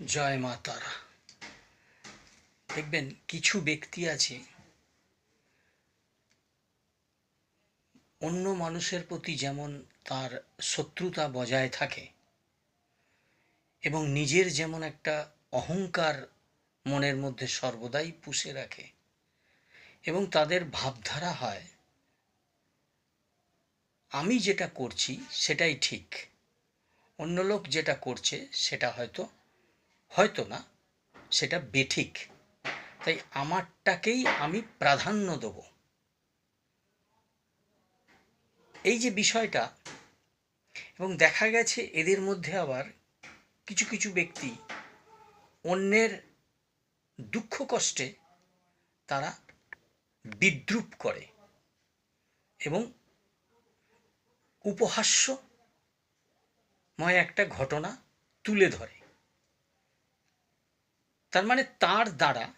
জয় মা তারা। দেখবেন, কিছু ব্যক্তি আছে, অন্য মানুষের প্রতি যেমন তার শত্রুতা বজায় থাকে, এবং নিজের যেমন একটা অহংকার মনের মধ্যে সর্বদাই পুষে রাখে, এবং তাদের ভাবধারা হয়, আমি যেটা করছি সেটাই ঠিক, অন্য লোক যেটা করছে সেটা হয়তো হয়তো না, সেটা বেঠিক। তাই আমারটাকেই আমি প্রাধান্য দেব। এই যে বিষয়টা, এবং দেখা গেছে এদের মধ্যে আবার কিছু কিছু ব্যক্তি অন্যের দুঃখ কষ্টে তারা বিদ্রুপ করে এবং উপহাস্যময় একটা ঘটনা তুলে ধরে। তার মানে তার দ্বারা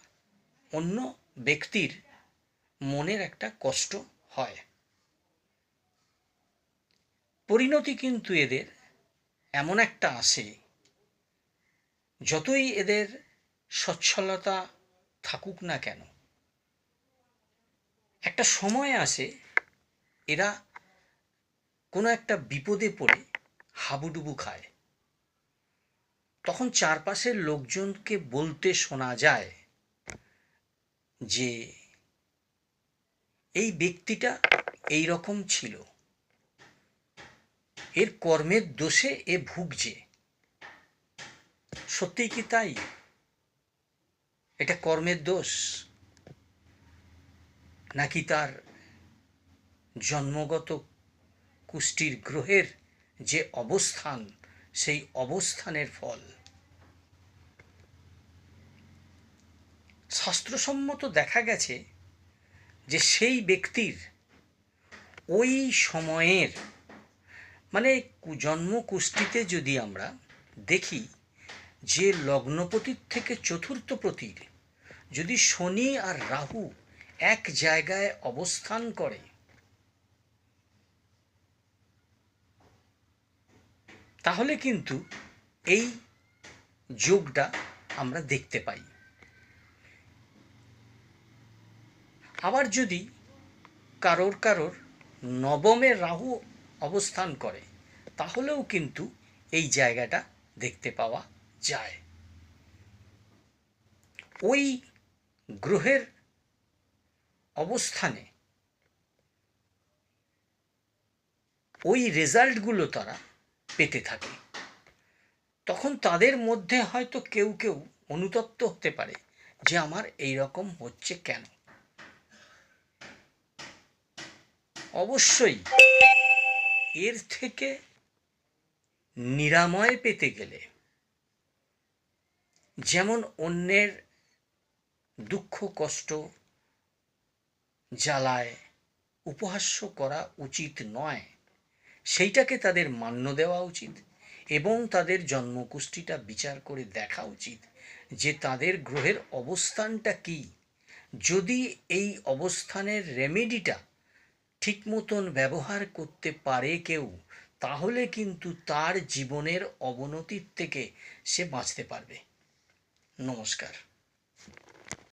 অন্য ব্যক্তির মনের একটা কষ্ট হয়। পরিণতি কিন্তু এদের এমন একটা আসে যতই এদের সচ্ছলতা থাকুক না কেন, একটা সময় আসে এরা কোনো একটা বিপদে পড়ে হাবুডুবু খায়। তখন চারপাশের লোকজনকে বলতে শোনা যায় যে এই ব্যক্তিটা এই রকম ছিল। এর কর্মের দোষে এ ভুগছে। সত্যি কি তাই? এটা কর্মের দোষ? নাকি তার জন্মগত কুষ্টির গ্রহের যে অবস্থান সেই অবস্থানের ফল। শাস্ত্রসম্মত দেখা গেছে যে সেই ব্যক্তির ওই সময়ের মানে জন্ম কুষ্টিতে যদি আমরা দেখি যে লগ্নপতির থেকে চতুর্থ পতির যদি শনি আর রাহু এক জায়গায় অবস্থান করে তাহলে কিন্তু এই যোগটা আমরা দেখতে পাই। আবার যদি কারোর কারোর নবমে রাহু অবস্থান করে, তাহলেও কিন্তু এই জায়গাটা দেখতে পাওয়া যায়। ওই গ্রহের অবস্থানে ওই রেজাল্টগুলো তারা পেতে থাকে। তখন তাদের মধ্যে হয়তো কেউ কেউ অনুতপ্ত হতে পারে যে আমার এই রকম হচ্ছে কেন। অবশ্যই এর থেকে নিরাময় পেতে গেলে যেমন অন্যের দুঃখ, কষ্ট জ্বালায়, উপহাস্য করা উচিত নয়। সেইটাকে তাদের মান্য দেওয়া উচিত এবং তাদের জন্মকুষ্ঠিটা বিচার করে দেখা উচিত যে তাদের গ্রহের অবস্থানটা কি। যদি এই অবস্থানের রেমেডিটা ঠিক মতন ব্যবহার করতে পারে কেউ, তাহলে কিন্তু তার জীবনের অবনতির থেকে সে বাঁচতে পারবে। নমস্কার।